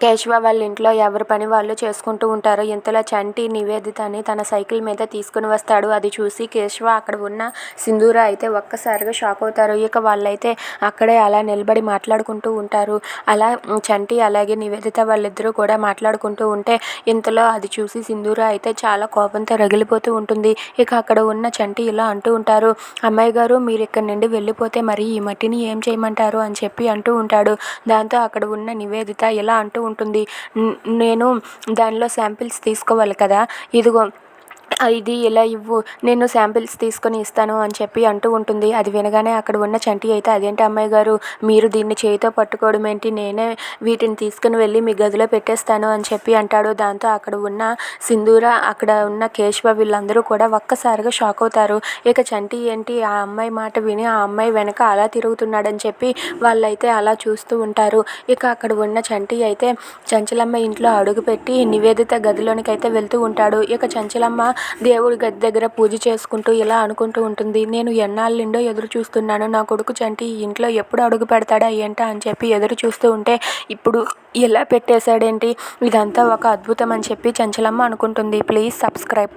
కేశవ వాళ్ళ ఇంట్లో ఎవరి పని వాళ్ళు చేసుకుంటూ ఉంటారు ఇంతలో చంటి నివేదితని తన సైకిల్ మీద తీసుకుని వస్తాడు అది చూసి కేశవ అక్కడ ఉన్న సింధూర అయితే ఒక్కసారిగా షాక్ అవుతారు. ఇక వాళ్ళైతే అక్కడే అలా నిలబడి మాట్లాడుకుంటూ ఉంటారు. అలా చంటి అలాగే నివేదిత వాళ్ళిద్దరూ కూడా మాట్లాడుకుంటూ ఉంటే ఇంతలో అది చూసి సింధూర అయితే చాలా కోపంతో రగిలిపోతూ ఉంటుంది. ఇక అక్కడ ఉన్న చంటి ఇలా అంటూ ఉంటారు అమ్మాయి గారు మీరు ఇక్కడ నుండి వెళ్ళిపోతే మరి ఈ మట్టిని ఏం చేయమంటారు? అని చెప్పి అంటూ ఉంటాడు. దాంతో అక్కడ ఉన్న నివేదిత ఇలా అంటూ ఉంటుంది. నేను దానిలో శాంపిల్స్ తీసుకోవాలి కదా. ఇదిగో ఇది ఇలా ఇవ్వు నేను శాంపిల్స్ తీసుకొని ఇస్తాను అని చెప్పి అంటూ ఉంటుంది. అది వినగానే అక్కడ ఉన్న చంటి అయితే అదేంటి అమ్మాయి గారు? మీరు దీన్ని చేయితో పట్టుకోవడం ఏంటి? నేనే వీటిని తీసుకుని వెళ్ళి మీ గదిలో పెట్టేస్తాను అని చెప్పి అంటాడు. దాంతో అక్కడ ఉన్న సింధూర అక్కడ ఉన్న కేశవ వీళ్ళందరూ కూడా ఒక్కసారిగా షాక్ అవుతారు. ఇక చంటి ఏంటి? ఆ అమ్మాయి మాట విని ఆ అమ్మాయి వెనక అలా తిరుగుతున్నాడని చెప్పి వాళ్ళైతే అలా చూస్తూ ఉంటారు. ఇక అక్కడ ఉన్న చంటి అయితే చంచలమ్మ ఇంట్లో అడుగుపెట్టి నివేదిత గదిలోనికి అయితే వెళ్తూ ఉంటాడు. ఇక చంచలమ్మ దేవుడి గది దగ్గర పూజ చేసుకుంటూ ఇలా అనుకుంటూ ఉంటుంది. నేను ఎన్నాళ్ళిండో ఎదురు చూస్తున్నాను. నా కొడుకు చంటి ఇంట్లో ఎప్పుడు అడుగు పెడతాడా ఏంటా అని చెప్పి ఎదురు చూస్తూ ఉంటే ఇప్పుడు ఇలా పెట్టేశాడేంటి? ఇదంతా ఒక అద్భుతం అని చెప్పి చంచలమ్మ అనుకుంటుంది. Please subscribe.